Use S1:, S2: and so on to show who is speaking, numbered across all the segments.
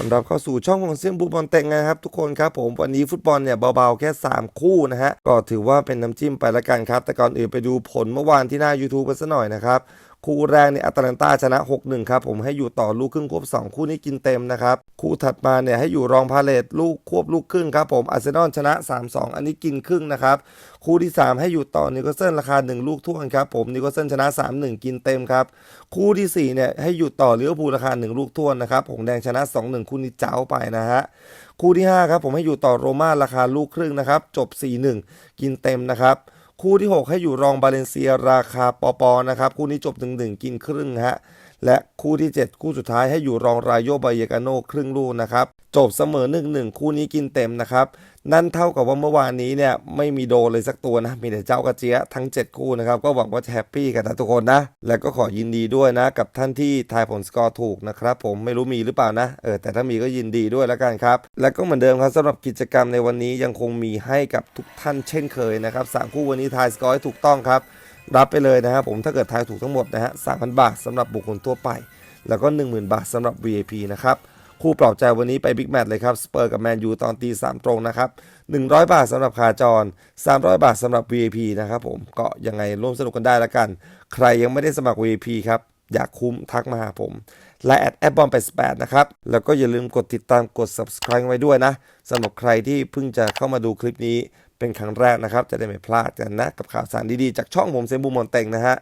S1: อนรับเข้าสู่ช่องของเซียงบูบอลเต็งนะครับทุกคนครับผมวันนี้ฟุตบอลเนี่ยเบาๆแค่ 3 คู่นะฮะก็ถือว่าเป็นน้ำจิ้มไปละกันครับ แต่ก่อนอื่นไปดูผลเมื่อวานที่หน้า YouTube กันซะหน่อยนะครับ คู่แรกเนี่ยอัตแลนตาชนะ 6-1 ครับผมให้อยู่ต่อลูกครึ่งควบ 2 คู่นี้กินเต็มนะครับ คู่ถัดมาเนี่ยให้อยู่รองพาเลตลูกควบลูกครึ่งครับผมอาร์เซนอลชนะ 3-2 อันนี้กินครึ่งนะครับ คู่ที่ 3 ให้อยู่ต่อนิโคลเซนราคา 1 ลูกท่วนครับผมนิโคลเซนชนะ 3-1 กินเต็มครับ คู่ที่4เนี่ยให้อยู่ต่อลิเวอร์พูลราคา 1 ลูกท่วนนะครับหงแดงชนะ 2-1 คู่นี้เจ้าไปนะฮะคู่ที่5ครับผมให้อยู่ต่อโรม่าราคาลูกครึ่งนะครับจบ 4-1 กินเต็มนะครับ คู่ที่ 6 ให้อยู่รองบาเลนเซียราคาปอปอนะครับ คู่นี้จบ1-1กินครึ่งฮะ และคู่ที่ 7 คู่สุดท้ายให้อยู่รองรายโยบายเยกาโนครึ่งลูกนะครับ จบเสมอ1-1คู่นี้กินเต็มนะครับ นั่นเท่ากับว่าเมื่อวานนี้เนี่ยไม่มีโดเลยสักตัวนะ มีแต่เจ้ากระเจี๊ยทั้ง 7 คู่นะครับ ก็หวังว่าจะแฮปปี้กันนะทุกคนนะ และก็ขอยินดีด้วยนะ กับท่านที่ทายผลสกอร์ถูกนะครับ ผมไม่รู้มีหรือเปล่านะเออแต่ถ้ามีก็ยินดีด้วยแล้วกันครับ และก็เหมือนเดิมครับสำหรับกิจกรรมในวันนี้ยังคงมีให้กับทุกท่านเช่นเคยนะครับสามคู่วันนี้ทายสกอร์ให้ถูกต้องครับ รับไปเลยนะครับผมถ้าเกิดทายถูกทั้งหมดนะฮะ3,000บาทสำหรับบุคคลทั่วไป แล้วก็ 10,000 บาทสำหรับ VIP นะครับคู่ปลอบใจวันนี้ไปบิ๊กแมตช์เลยครับสเปอร์กับแมนยูตอนตีสามตรงนะครับ100 บาทสำหรับขาจร 300 บาทสำหรับ VIP นะครับผมก็ยังไงร่วมสนุกกันได้ละกัน ใครยังไม่ได้สมัคร VIP ครับอยากคุ้มทักมาหาผมและแอดแอปบอม88นะครับ แล้วก็อย่าลืมกดติดตามกด subscribe ไว้ด้วยนะสำหรับใครที่เพิ่งจะเข้ามาดูคลิปนี้ เป็นครั้งแรกนะครับ จะได้ไม่พลาดกันนะ กับข่าวสารดีๆ จากช่องผมเซมบูมอนเต็งนะฮะ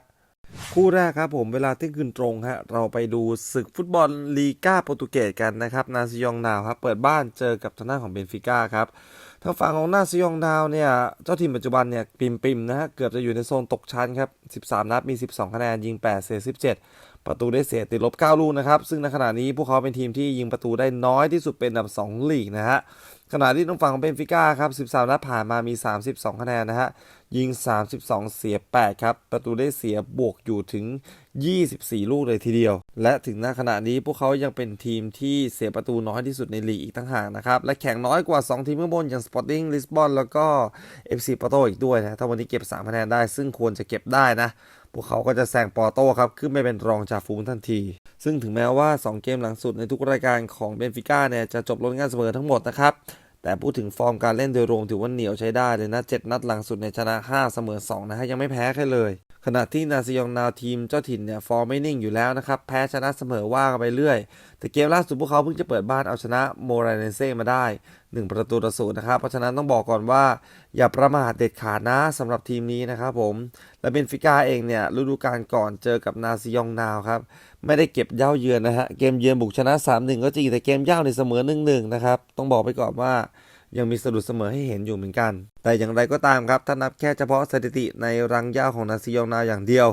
S1: คู่แรกครับผมเวลาที่ยงคืนตรงฮะเราไปดูศึกฟุตบอลลีกาโปรตุเกสกันนะครับ นาซิยองนาวครับเปิดบ้านเจอกับทางด้านของเบนฟิก้าครับทางฝั่งของนาซิยองนาวเนี่ยเจ้าทีมปัจจุบันเนี่ยปิมปิมนะฮะเกือบจะอยู่ในโซนตกชั้นครับ13 นัดมี 12 คะแนนยิง 8 เสีย 17 ประตูได้เสียติดลบ 9 ลูกนะครับ ซึ่งในขณะนี้พวกเขาเป็นทีมที่ยิงประตูได้น้อยที่สุดเป็นอันดับ 2 ลีกนะฮะ ขณะที่ทางฝั่งของเบนฟิก้าครับ 13 นัดผ่านมามี 32 คะแนนนะฮะ ยิง 32 เสีย 8 ครับ ประตูได้เสียบวกอยู่ถึง 24 ลูกเลยทีเดียว และถึงณขณะนี้พวกเขายังเป็นทีมที่เสียประตูน้อยที่สุดในลีกอีกตั้งหากนะครับ และแข่งน้อยกว่า 2 ทีมข้างบนอย่าง Sporting Lisbon แล้วก็ FC Porto อีกด้วยนะ ถ้าวันนี้เก็บ 3 คะแนนได้ ซึ่งควรจะเก็บได้นะพวกเขาก็จะแซงปอร์โต้ครับ ขึ้นไปเป็นรองจากฟูลทันที ซึ่งถึงแม้ว่า 2 เกมหลังสุดในทุกรายการของเบนฟิก้าเนี่ยจะจบลงงานเสมอทั้งหมดนะครับ แต่พูดถึงฟอร์มการเล่นโดยรวมถือว่าเหนียวใช้ได้เลยนะ7นัดหลังสุดในชนะ 5 เสมอ 2 นะฮะ ยังไม่แพ้ใครเลย ขณะที่นาซิยองนาวทีมเจ้าถิ่นเนี่ยฟอร์มไม่นิ่งอยู่แล้วนะครับ แพ้ชนะเสมอว่ากันไปเรื่อย แต่เกมล่าสุดพวกเขาเพิ่งจะเปิดบ้านเอาชนะโมราเนเซ่มาได้ 1 ประตูต่อศูนย์นะครับ เพราะฉะนั้นต้องบอกก่อนว่า อย่าประมาทเด็ดขาดนะสำหรับทีมนี้นะครับผม และเบนฟิก้าเองเนี่ยฤดูกาลก่อนเจอกับนาซิยองนาวครับ ไม่ได้เก็บเย่าเยือนนะฮะ เกมเยือนบุกชนะ 3-1 ก็จริงแต่เกมเย่าในเสมอ 1-1 นะครับ ต้องบอกไปก่อนว่ายังมีสะดุดเสมอให้เห็นอยู่เหมือนกัน แต่อย่างไรก็ตามครับ ถ้านับแค่เฉพาะสถิติในรังย่าของนาซิยองนาวอย่างเดียว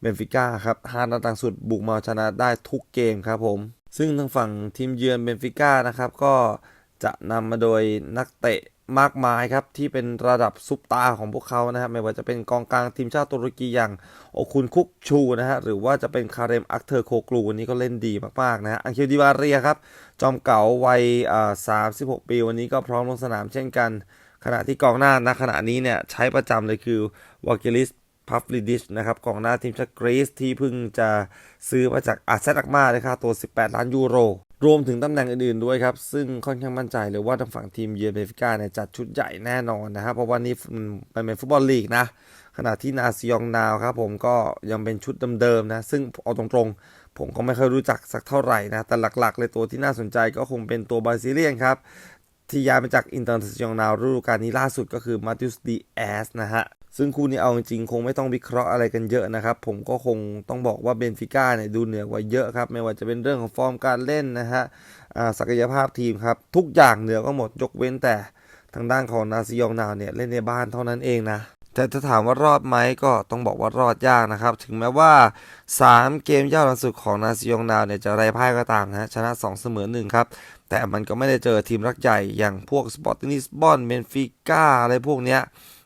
S1: เบนฟิก้าครับฮานัดหลังสุดบุกมาเอาชนะได้ทุกเกมครับผม ซึ่งทางฝั่งทีมเยือนเบนฟิก้านะครับก็ จะนำมาโดยนักเตะมากมายครับ ที่เป็นระดับซุปตาของพวกเขานะครับ ไม่ว่าจะเป็นกองกลางทีมชาติตุรกีอย่างโอคุนคุกชูนะฮะหรือว่าจะเป็นคาเรมอักเทอร์โคกลูวันนี้ก็เล่นดีมาก ๆ นะฮะอังเคลดิบาเรียครับ จอมเก๋าวัยอ่า36ปี วันนี้ก็พร้อมลงสนามเช่นกัน ขณะที่กองหน้าณขณะนี้เนี่ยใช้ประจำเลยคือวากิลิสพัฟลิดิชนะครับกองหน้าทีมชาติกรีซที่เพิ่งจะซื้อมาจากอาเซนักมาเลยค่าตัว 18 ล้านยูโร รวมถึงตำแหน่งอื่นๆด้วยครับ ซึ่งค่อนข้างมั่นใจเลยว่าทางฝั่งทีมเยือนเบฟิก้าเนี่ยจัดชุดใหญ่แน่นอนนะครับ เพราะว่านี่มันเป็นฟุตบอลลีกนะ ขณะที่นาซิยองนาวครับผมก็ยังเป็นชุดเดิมๆนะ ซึ่งเอาตรงๆ ผมก็ไม่ค่อยรู้จักสักเท่าไหร่นะ แต่หลักๆ เลยตัวที่น่าสนใจก็คงเป็นตัวบราซิเลียนครับ ที่ย้ายมาจากอินเตอร์เนชั่นแนลฤดูกาลนี้ล่าสุดก็คือมาติอุสดีแอสนะฮะ ซึ่งคู่นี้เอาจริงคงไม่ต้องวิเคราะห์อะไรกันเยอะนะครับ ผมก็คงต้องบอกว่าเบนฟิก้าเนี่ยดูเหนือกว่าเยอะครับ ไม่ว่าจะเป็นเรื่องของฟอร์มการเล่นนะฮะอ่าศักยภาพทีมครับ ทุกอย่างเหนือก็หมดยกเว้นแต่ทางด้านของนาซิยองนาวเนี่ยเล่นในบ้านเท่านั้นเองนะแต่ถ้าถามว่ารอดไหมก็ต้องบอกว่ารอดยากนะครับ ถึงแม้ว่า 3 เกมย่าวหลังสุดของนาซิยองนาวเนี่ยจะไร้พ่ายก็ตามนะฮะชนะ 2 เสมอ1ครับ แต่มันก็ไม่ได้เจอทีมรักใหญ่อย่างพวกสปอร์ตินิสบอนเบนฟิก้าอะไรพวกเนี้ย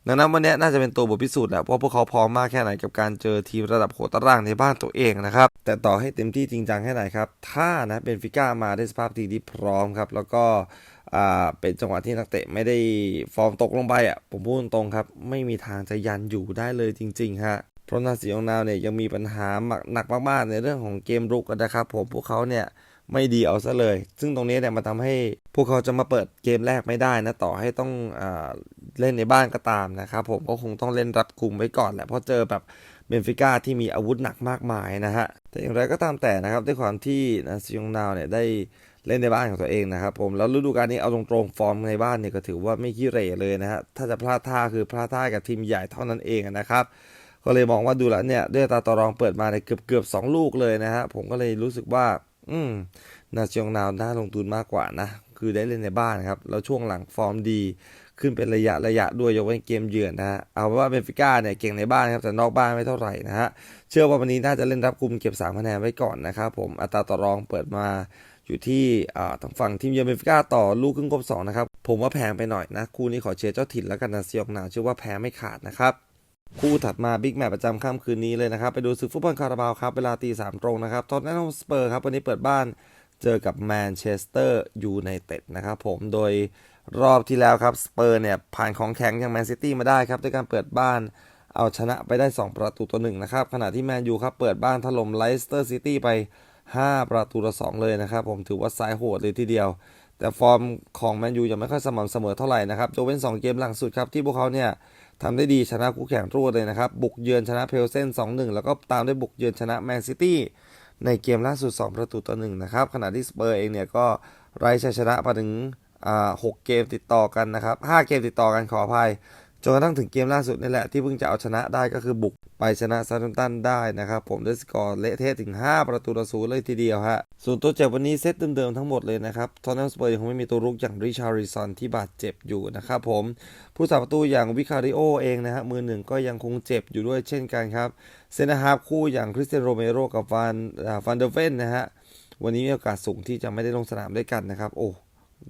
S1: ดังนั้นวันนี้น่าจะเป็นตัวบทพิสูจน์แหละว่าพวกเขาพร้อมมากแค่ไหนกับการเจอทีมระดับโหตารางในบ้านตัวเองนะครับ แต่ต่อให้เต็มที่จริงจังแค่ไหนครับ ถ้านะเบนฟิก้ามาได้สภาพทีมที่พร้อมครับ แล้วก็เป็นจังหวะที่นักเตะไม่ได้ฟอร์มตกลงไปอะผมพูดตรงครับ ไม่มีทางจะยันอยู่ได้เลยจริงๆฮะเพราะนาซีองนาวเนี่ยยังมีปัญหาหนักมากๆในเรื่องของเกมรุกนะครับ ผมพวกเขาเนี่ย ไม่ดีเอาซะเลย ซึ่งตรงนี้เนี่ยมันทำให้พวกเขาจะมาเปิดเกมแรกไม่ได้นะต่อให้ต้องอเล่นในบ้านก็ตามนะครับผมก็คงต้องเล่นรัดกุมไว้ก่อนแหละเพราะเจอแบบเบนฟิก้าที่มีอาวุธหนักมากมายนะฮะแต่อย่างไรก็ตามแต่นะครับด้วยความที่นะซิยงนาวเนี่ยได้เล่นในบ้านของตัวเองนะครับผมแล้วฤดูกาลนี้เอาตรงๆฟอร์มในบ้านเนี่ยก็ถือว่าไม่ขี้เหร่เลยนะฮะถ้าจะพลาดท่าคือพลาดท่ากับทีมใหญ่เท่านั้นเองนะครับก็เลยมองว่าดูแล้วเนี่ยด้วยตาต่อรองเปิดมาในเกือบเกือบสองลูกเลยนะฮะผมก็เลยรู้สึกว่า อืมนาเซียงนาวน่าลงทุนมากกว่านะ คือได้เล่นในบ้านครับ แล้วช่วงหลังฟอร์มดี ขึ้นเป็นระยะระยะด้วยยกเว้นเกมเยือนนะฮะ เอาว่าเบนฟิก้าเนี่ยเก่งในบ้านครับ แต่นอกบ้านไม่เท่าไหร่นะฮะ เชื่อว่าวันนี้น่าจะเล่นรับกลุ่มเก็บ3คะแนนไว้ก่อนนะครับผม อัตราต่อรองเปิดมาอยู่ที่อ่าทางฝั่งทีมเยือนเบนฟิก้าต่อลูกครึ่งกบสองนะครับ ผมว่าแพงไปหน่อยนะ คู่นี้ขอเชียร์เจ้าถิ่นแล้วกันนะเซียงนาวเชื่อว่าแพ้ไม่ขาดนะครับ คู่ถัดมาบิ๊กแมตช์ประจำค่ำคืนนี้เลยนะครับ ไปดูศึกฟุตบอลคาราบาวครับ เวลาตีสามตรงนะครับทอตแนมสเปอร์ครับ วันนี้เปิดบ้านเจอกับแมนเชสเตอร์ยูไนเต็ดนะครับผมโดยรอบที่แล้วครับสเปอร์เนี่ย ผ่านของแข็งอย่างแมนซิตี้มาได้ครับ ด้วยการเปิดบ้านเอาชนะไปได้ 2 ประตูต่อหนึ่งนะครับขณะที่แมนยูครับเปิดบ้านถล่มไลสเตอร์ซิตี้ไป 5 ประตูต่อ2เลยนะครับผมถือว่าสายโหดเลยทีเดียว แต่ฟอร์มของแมนยูยังไม่ค่อยสม่ำเสมอเท่าไหร่นะครับยกเว้น2 เกมหลังสุดครับที่พวกเขาเนี่ย ทำได้ดีชนะคู่แข่งรวดเลยนะครับ บุกเยือนชนะเพลเซน2-1 แล้วก็ตามด้วยบุกเยือนชนะแมนซิตี้ในเกมล่าสุด 2 ประตูต่อ1นะครับ ขณะที่สเปอร์เองเนี่ยก็ไร้ชัยชนะมาถึงอ่า6เกมติดต่อกันนะครับ5เกมติดต่อกันขออภัย จนกระทั่งถึงเกมล่าสุดนี่แหละที่เพิ่งจะเอาชนะได้ก็คือบุกไปชนะซาตันตันได้นะครับผมด้วยสกอร์เละเทะถึง 5 ประตูต่อศูนย์เลยทีเดียวฮะส่วนตัวเจ็บวันนี้เซตเดิมๆทั้งหมดเลยนะครับทอนนัมสเปอร์ยังคงไม่มีตัวรุกอย่างริชาริซอนที่บาดเจ็บอยู่นะครับผมผู้สาประตูอย่างวิคาริโอเองนะฮะมือหนึ่งก็ยังคงเจ็บอยู่ด้วยเช่นกันครับเซนฮาร์คู่อย่างคริสเตียนโรเมโรกับฟานฟันเดเวนนะฮะวันนี้มีโอกาสสูงที่จะไม่ได้ลงสนามด้วยกันนะครับโอ้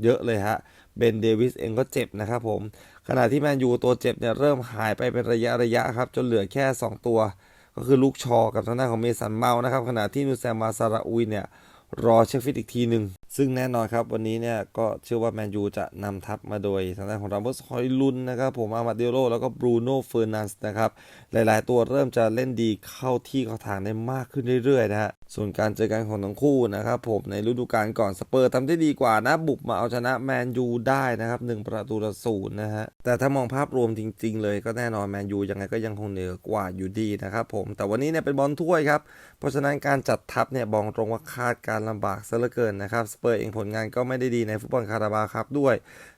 S1: เยอะเลยฮะเบนเดวิสเองก็เจ็บนะครับผม ขณะที่แมนยูตัวเจ็บเนี่ยเริ่มหายไปเป็นระยะระยะครับ จนเหลือแค่ 2 ตัว ก็คือลูกชอกับทางด้านของเมสันเมานะครับ ขณะที่นูแซมมาซาราอุยเนี่ยรอเช็คฟิตอีกทีหนึ่ง ซึ่งแน่นอนครับวันนี้เนี่ยก็เชื่อว่าแมนยูจะนำทัพมาโดยทางด้านของรามอสฮอยลุนนะครับผมอามาเดโรแล้วก็บรูโน่เฟอร์นันส์นะครับหลายๆ ตัวเริ่มจะเล่นดีเข้าที่เข้าทางได้มากขึ้นเรื่อยๆนะฮะส่วนการเจอกันของทั้งคู่นะครับผมในฤดูกาลก่อนสเปอร์ทำได้ดีกว่านะบุกมาเอาชนะแมนยูได้นะครับหนึ่งประตูต่อศูนย์นะฮะแต่ถ้ามองภาพรวมจริง ๆ เลยก็แน่นอนแมนยูยังไงก็ยังคงเหนือกว่าอยู่ดีนะครับผมแต่วันนี้เนี่ยเป็นบอลถ้วยครับเพราะฉะนั้นการจัดทัพเนี่ยบอกตรงว่าคาดการลำบากซะเหลือเกินนะครับเปอร์เองผลงานก็ไม่ได้ดีในฟุตบอลคาราบาครับด้วย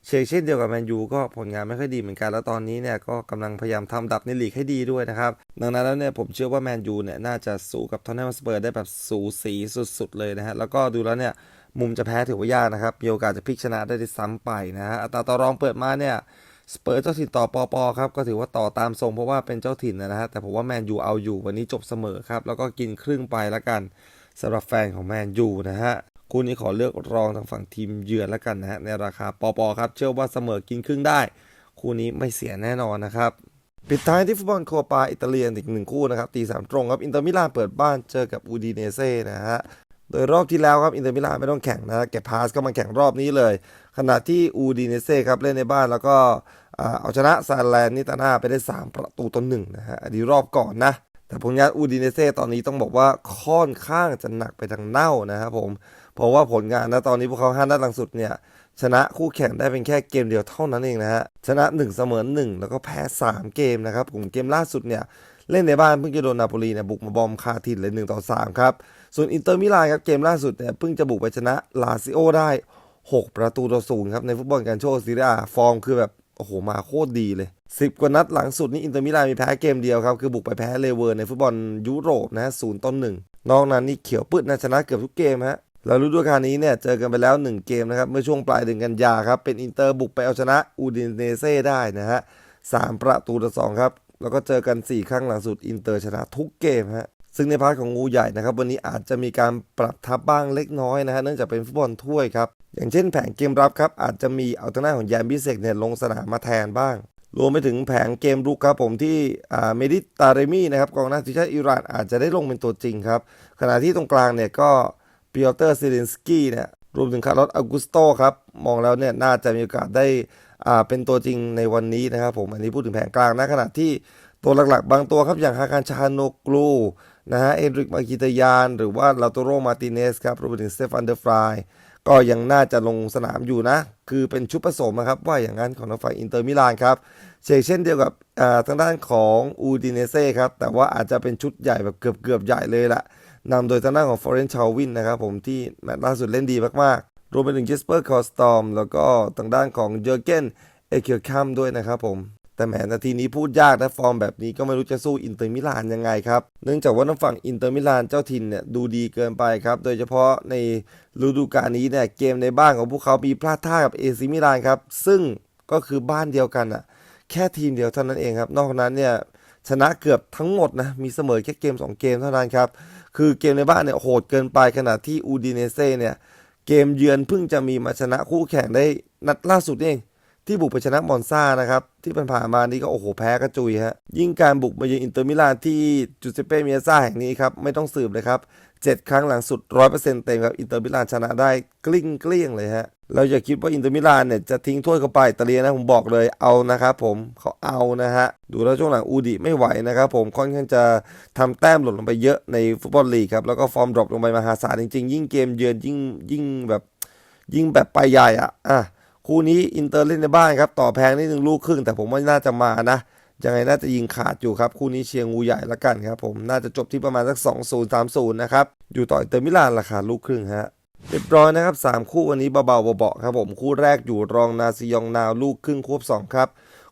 S1: เชกเช่นเดียวกับแมนยูก็ผลงานไม่ค่อยดีเหมือนกันแล้วตอนนี้เนี่ยก็กำลังพยายามทำดับในลีกให้ดีด้วยนะครับดังนั้นแล้วเนี่ยผมเชื่อว่าแมนยูเนี่ยน่าจะสู้กับทอนแนมสเปอร์ได้แบบสูสีสุดๆเลยนะฮะแล้วก็ดูแล้วเนี่ยมุมจะแพ้ถือว่ายากนะครับมีโอกาสจะพลิกชนะได้ด้วยซ้ำไปนะฮะอัตราต่อรองเปิดมาเนี่ยสเปอร์เจ้าถิ่นต่อปอปอครับก็ถือว่าต่อตามทรงเพราะว่าเป็นเจ้าถิ่นนะฮะแต่ผมว่าแมนยูเอาอยู่วันนี้จบเสมอครับแล้วก็กินครึ่งไปแล้วกันสำหรับแฟนของแมนยูนะฮะ คู่นี้ขอเลือกรองทางฝั่งทีมเยือนแล้วกันนะฮะในราคาปอปอครับ เชื่อว่าเสมอกินครึ่งได้ คู่นี้ไม่เสียแน่นอนนะครับ ปิดท้ายที่ฟุตบอลโคปาอิตาเลียนอีกหนึ่งคู่นะครับตีสามตรงครับอินเตอร์มิลานเปิดบ้านเจอกับอูดีเนเซ่นะฮะโดยรอบที่แล้วครับอินเตอร์มิลานไม่ต้องแข่งนะแกพาสก็มาแข่งรอบนี้เลย ขณะที่อูดีเนเซ่ครับเล่นในบ้านแล้วก็เอาชนะซาแลนนิตาน่าไปได้ 3 ประตูต่อหนึ่งนะฮะอันนี้รอบก่อนนะ แต่ผลงานอูดีเนเซ่ตอนนี้ต้องบอกว่าค่อนข้างจะหนักไปทางเน่านะครับผม เพราะว่าผลงานนะตอนนี้พวกเขาห้านัดหลังสุดเนี่ยชนะคู่แข่งได้เป็นแค่เกมเดียวเท่านั้นเองนะฮะชนะ 1 เสมอ 1 แล้วก็แพ้ 3 เกมนะครับผมเกมล่าสุดเนี่ยเล่นในบ้านเพิ่งจะโดนนาโปลีเนี่ยบุกมาบอมคาถิ่นเลย1ต่อ3ครับส่วนอินเตอร์มิลานครับเกมล่าสุดเนี่ยเพิ่งจะบุกไปชนะลาซิโอได้ 6 ประตูต่อศูนย์ครับในฟุตบอลการโชว์ซีเรียฟอร์มคือแบบโอ้โหมาโคตรดีเลย 10 กว่านัดหลังสุดนี่อินเตอร์มิลานมีแพ้เกมเดียวครับคือบุกไปแพ้เลเวอร์ในฟุตบอลยุโรปนะศูนย์ต่อหนึ่งนอกนั้นนี่เขียวปืดนะชนะเกือบทุกเกมฮะ แล้วฤดูกาลนี้เนี่ยเจอกันไปแล้ว 1 เกมนะครับ เมื่อช่วงปลายเดือนกันยาครับ เป็นอินเตอร์บุกไปเอาชนะอูดินเนเซ่ได้นะฮะสามประตูต่อสองครับ แล้วก็เจอกัน 4 ครั้งหลังสุดอินเตอร์ชนะทุกเกมฮะซึ่งในพาร์ทของงูใหญ่นะครับวันนี้อาจจะมีการปรับทับบ้างเล็กน้อยนะฮะเนื่องจากเป็นฟุตบอลถ้วยครับ อย่างเช่นแผนเกมรับครับอาจจะมีเอาทางหน้าของยานบิเซกเนี่ยลงสนามมาแทนบ้าง รวมไปถึงแผงเกมรุกครับผมที่เมดิตาเรมีนะครับกองหน้าทีมชาติอิหร่านอาจจะได้ลงเป็นตัวจริงครับขณะที่ตรงกลางเนี่ยก็ ปิโอเตอร์ซิลินสกี้เนี่ยรวมถึงคาร์ลอสอากุสโตครับ มองแล้วเนี่ยน่าจะมีโอกาสได้อ่าเป็นตัวจริงในวันนี้นะครับผมอันนี้พูดถึงแผงกลางนะขณะที่ตัวหลักๆ บางตัวครับอย่างฮาการชาโนกลูนะฮะเอ็นริกมากิตยาน หรือว่าลาโตโรมาติเนสครับรวมถึงสเตฟานเดอร์ฟรายก็ยังน่าจะลงสนามอยู่นะ คือเป็นชุดผสมนะครับ ว่าอย่างนั้นของทางฝ่ายอินเตอร์มิลานครับเช่นเช่นเดียวกับอ่าทางด้านของอูดิเนเซ่ครับ แต่ว่าอาจจะเป็นชุดใหญ่แบบเกือบเกือบใหญ่เลยละ นำโดยทางด้านของฟอเรนชาววินนะครับผมที่แมตช์ล่าสุดเล่นดีมากๆ รวมไปถึงเจสเปอร์คอสตอมแล้วก็ทางด้านของเจอร์เกนเอเคียคัมด้วยนะครับผมแต่แหมนาทีนี้พูดยากนะฟอร์มแบบนี้ก็ไม่รู้จะสู้อินเตอร์มิลานยังไงครับ เนื่องจากว่าทางฝั่งอินเตอร์มิลานเจ้าถิ่นเนี่ยดูดีเกินไปครับ โดยเฉพาะในฤดูกาลนี้เนี่ยเกมในบ้านของพวกเขามีพลาดท่ากับเอซิมิลานครับ ซึ่งก็คือบ้านเดียวกันอะแค่ทีมเดียวเท่านั้นเองครับ นอกจากนั้นเนี่ยชนะเกือบทั้งหมดนะมีเสมอแค่เกม 2 เกมเท่านั้นครับ คือเกมในบ้านเนี่ยโหดเกินไปขณะที่อูดิเนเซ่เนี่ยเกมเยือนเพิ่งจะมีมาชนะคู่แข่งได้นัดล่าสุดเอง ที่บุกไปชนะมอนซ่านะครับ ที่ผ่านมานี่ก็โอ้โหแพ้กระจุยฮะยิ่งการบุกมาเยือนอินเตอร์มิลานที่จูเซเป้เมียซ่าแห่งนี้ครับ ไม่ต้องสืบเลยครับ 7 ครั้งหลังสุด 100%เต็มครับอินเตอร์มิลานชนะได้กลิ้งเกลี้ยงเลยฮะเราอย่าคิดว่าอินเตอร์มิลานเนี่ยจะทิ้งถ้วยเข้าไปอิตาเลียนะผมบอกเลยเอานะครับผมเขาเอานะฮะดูแล้วช่วงหลังอูดิไม่ไหวนะครับผมค่อนข้างจะทำแต้มหล่นลงไปเยอะในฟุตบอลลีกครับแล้วก็ฟอร์มดรอปลงไปมหาศาลจริงๆ ยิ่งเกมเยือนยิ่งยิ่งแบบยิ่งแบบไปใหญ่อะอะ คู่นี้อินเตอร์เล่นในบ้านครับ ต่อแพงนิดนึงลูกครึ่ง แต่ผมว่าน่าจะมานะยังไงน่าจะยิงขาดอยู่ครับ คู่นี้เชียงงูใหญ่ละกันครับผมน่าจะจบที่ประมาณสัก 2 0 3 0 นะครับ อยู่ต่ออินเตอร์มิลานราคาลูกครึ่งฮะเรียบร้อยนะครับ 3 คู่วันนี้เบาๆเบาๆครับผมคู่แรกอยู่รองนาซิยองนาวลูกครึ่งควบ2ครับ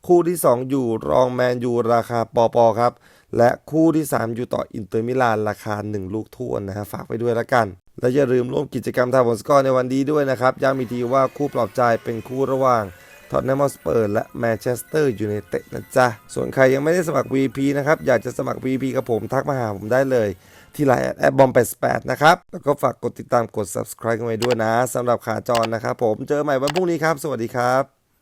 S1: คู่ที่ 2 อยู่รองแมนยูราคาปอปอครับ และคู่ที่ 3 อยู่ต่ออินเตอร์มิลานราคา 1 ลูกทวนนะฮะฝากไปด้วยละกัน และอย่าลืมร่วมกิจกรรมทายผลสกอร์ในวันนี้ด้วยนะครับย้ำอีกทีว่าคู่ปลอบใจเป็นคู่ระหว่างท็อตแนมสเปอร์และแมนเชสเตอร์ยูไนเต็ดนะจ๊ะ ส่วนใครยังไม่ได้สมัคร VP นะครับ อยากจะสมัคร VP กับผมทักมาหาผมได้เลย ที่ไลน์แอดบอม88นะครับ แล้วก็ฝากกดติดตามกด subscribe กันไว้ด้วยนะสำหรับขาจรนะครับผมเจอใหม่วันพรุ่งนี้ครับ สวัสดีครับ